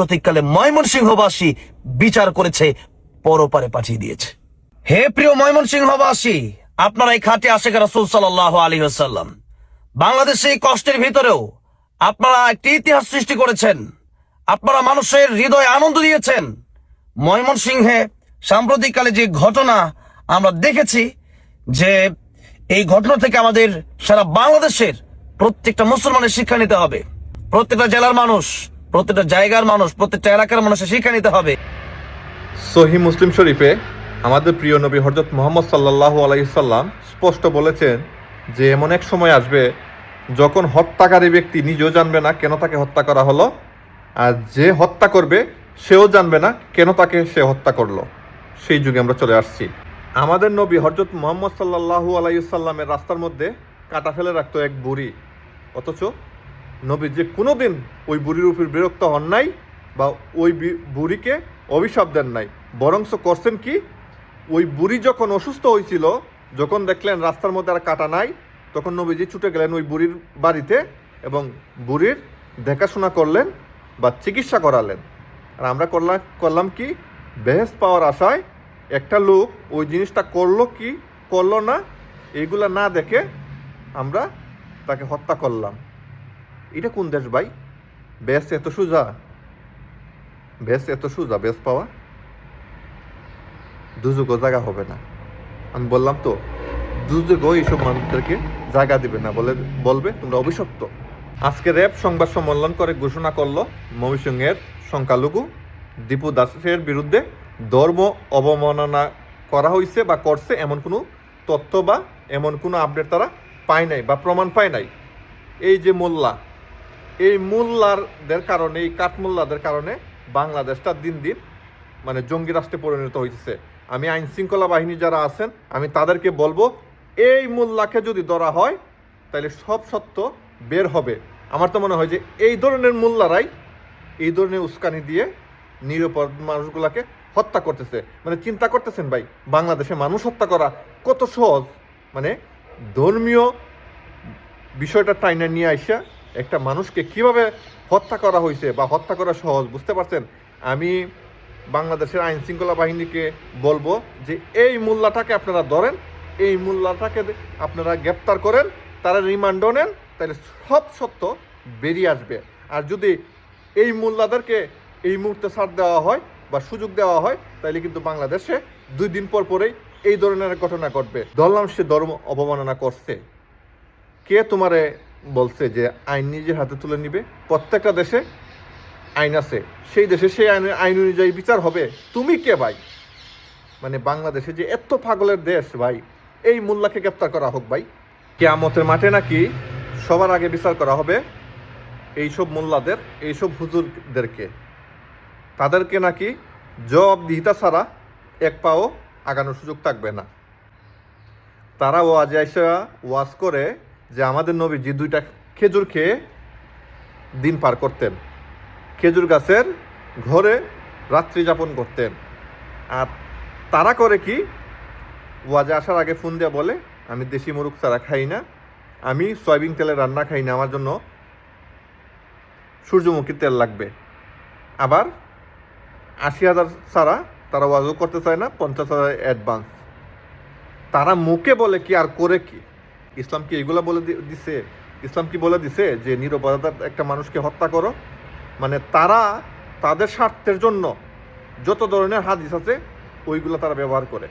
প্রতীককালে ময়মনসিংহবাসী বিচার করেছে, পরপারে পাঠিয়ে দিয়েছে। হে প্রিয় ময়মনসিংহবাসী, আপনারা এই খাটে আশেখ রাসুল সাল্লাহ আলী আসাল্লাম বাংলাদেশে এই কষ্টের ভিতরেও আপনারা একটি ইতিহাস সৃষ্টি করেছেন, আপনারা মানুষের হৃদয়ে আনন্দ দিয়েছেন। ময়মনসিংহে সাম্প্রতিককালে যে ঘটনা আমরা দেখেছি, যে এই ঘটনা থেকে আমাদের সারা বাংলাদেশের প্রত্যেকটা মুসলমানের শিক্ষা নিতে হবে। প্রত্যেকটা জেলার মানুষ প্রত্যেকটা জায়গার মানুষ, প্রত্যেকটা এলাকার মানুষের শিক্ষা নিতে হবে। সহি মুসলিম শরীফে আমাদের প্রিয় নবী হজরত মোহাম্মদ সাল্লাহ আলাইসাল্লাম স্পষ্ট বলেছেন যে এমন এক সময় আসবে যখন হত্যাকারী ব্যক্তি নিজেও জানবে না কেন তাকে হত্যা করা হলো, আর যে হত্যা করবে সেও জানবে না কেন তাকে সে হত্যা করল। সেই যুগে আমরা চলে আসছি। আমাদের নবী হজরত মোহাম্মদ সাল্লাহু আলাইসাল্লামের রাস্তার মধ্যে কাটা ফেলে রাখতো এক বুড়ি, অথচ নবী যে কোনোদিন ওই বুড়ির উপর বিরক্ত হন নাই বা ওই বুড়িকে অভিশাপ দেন নাই। বরংস করছেন কি? ওই বুড়ি যখন অসুস্থ হয়েছিল, যখন দেখলেন রাস্তার মধ্যে আর কাটা নাই, তখন নবীজি ছুটে গেলেন ওই বুড়ির বাড়িতে এবং বুড়ির দেখাশোনা করলেন বা চিকিৎসা করালেন। আর আমরা করলাম করলাম কি? বেহেস পাওয়ার আশায় একটা লোক ওই জিনিসটা করল কি? করল না? এইগুলা না দেখে আমরা তাকে হত্যা করলাম। এটা কোন দেশ ভাই? বেশ এত সোজা। বেশ এত সোজা বেশ পাওয়া। দুযোগও জায়গা হবে না। আমি বললাম তো, দুযোগও এইসব মানুষদেরকে জায়গা দিবে না বলে বলবে, তোমরা অভিশপ্ত। আজকে র্যাব সংবাদ সম্মেলন করে ঘোষণা করল, ময়মনসিংহের সংখ্যালঘু দীপু দাসের বিরুদ্ধে ধর্ম অবমাননা করা হয়েছে বা করছে এমন কোনো তথ্য বা এমন কোনো আপডেট তারা পায় নাই বা প্রমাণ পায় নাই। এই যে মোল্লা এই মোল্লারদের কারণে, এই কাঠমোল্লাদের কারণে বাংলাদেশটা দিন দিন মানে জঙ্গি রাষ্ট্রে পরিণত হয়েছে আমি আইন শৃঙ্খলা বাহিনী যারা আছেন, আমি তাদেরকে বলব, এই মোল্লাকে যদি ধরা হয়, তাহলে সব সত্য বের হবে। আমার তো মনে হয় যে এই ধরনের মোল্লারাই এই ধরনের উস্কানি দিয়ে নিরাপদ মানুষগুলাকে হত্যা করতেছে। মানে চিন্তা করতেছেন ভাই বাংলাদেশে মানুষ হত্যা করা কত সহজ? মানে ধর্মীয় বিষয়টা টাইনা নিয়ে আইসা একটা মানুষকে কীভাবে হত্যা করা হয়েছে বা হত্যা করা সহজ, বুঝতে পারছেন? আমি বাংলাদেশের আইন শৃঙ্খলা বাহিনীকে বলব যে এই মোল্লাটাকে আপনারা ধরেন, এই মোল্লাটাকে আপনারা গ্রেপ্তার করেন, তারা রিমান্ডও নেন, তাহলে সব সত্য বেরিয়ে আসবে। আর যদি এই মোল্লাদেরকে এই মুহূর্তে ছাড় দেওয়া হয় বা সুযোগ দেওয়া হয়, তাহলে কিন্তু বাংলাদেশে দুই দিন পর পরেই এই ধরনের ঘটনা ঘটবে। ধরলাম সে ধর্ম অবমাননা করছে। কে তোমারে বলছে যে আইন নিজের হাতে তুলে নিবে। প্রত্যেকটা দেশে আইন আছে। সেই দেশে সেই আইন আইন অনুযায়ী বিচার হবে। তুমি কে ভাই? মানে বাংলাদেশে যে এত পাগলের দেশ ভাই, এই মোল্লাকে গ্রেপ্তার করা হোক ভাই। কেয়ামতের মাঠে নাকি সবার আগে বিচার করা হবে এইসব মোল্লাদের, এইসব হুজুরদেরকে। তাদেরকে নাকি জবাবদিহিতা ছাড়া এক পাও আগানোর সুযোগ থাকবে না। তারা ওয়াজে আইসা ওয়াজ করে যে আমাদের নবীজি দুইটা খেজুর খেয়ে দিন পার করতেন। খেজুর গাছের ঘরে রাত্রি যাপন করতেন। আর তারা করে কি? ওয়াজে আসার আগে ফোন দেওয়া বলে, আমি দেশি মুরুখ ছাড়া খাই না। আমি সয়াবিন তেলে রান্না খাই না। আমার জন্য সূর্যমুখী তেল লাগবে। আবার আশি হাজার ছাড়া তারা ওয়াজও করতে চায় না, পঞ্চাশ হাজার অ্যাডভান্স তারা মুখে বলে কি আর করে কি? ইসলাম কি এগুলো বলে দিছে, ইসলাম কি বলে দিছে যে, নিরপরাধ একটা মানুষকে হত্যা করো? মানে তারা তাদের স্বার্থের জন্য যত ধরনের হাদিস আছে, ওইগুলো তারা ব্যবহার করে।